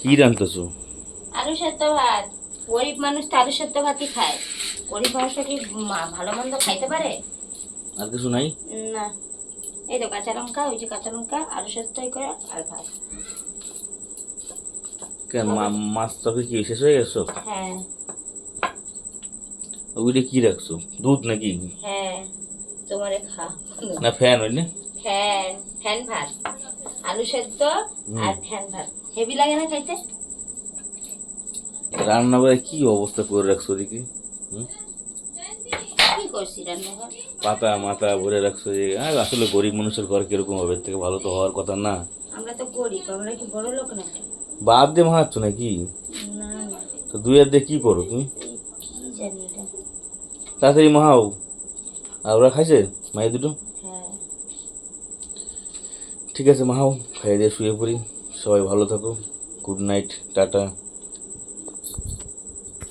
কি রান্তেছো? আলু সেদ্ধ ভাত। গরিব মানুষ তো আলু সেদ্ধ ভাতই খায়। গরিব মানুষটা কি ভালো মন্দ খাইতে পারে? আর কিছু নাই? না। এই তো কাঁচা লঙ্কা ওই যে কাঁচা লঙ্কা আলু সেদ্ধ করে আর ভাত। কেন মাছ তবে কি শেষ হয়ে গেছো? হ্যাঁ। ওইটা কি রাখছো? দুধ নাকি? হ্যাঁ। তোমারে খা। না ফ্যান ওই না? ফ্যান। ফ্যান ভাত। আলু সেদ্ধ। আর ফ্যান ভাত। হেভি লাগে না খাইতে? রান্না করে কি অবস্থা করে রাখছো দেখি পাতা মাথা ভরে রাখছো যে আসলে গরিব মানুষের ঘর কীরকম হবে? থেকে ভালো তো হওয়ার কথা না। আমরা তো গরিব আমরা কি বড় লোক না বাদ দিয়ে মাহাচ্ছ নাকি? তো দুই হাত দিয়ে কি করো তুমি? তাড়াতাড়ি মাহাও। আর ওরা খাইছে? মাই দুটো? হ্যাঁ। ঠিক আছে মাহাও। খাইয়ে দিয়ে শুয়ে পড়ি। সবাই ভালো থাকো গুড নাইট টাটা।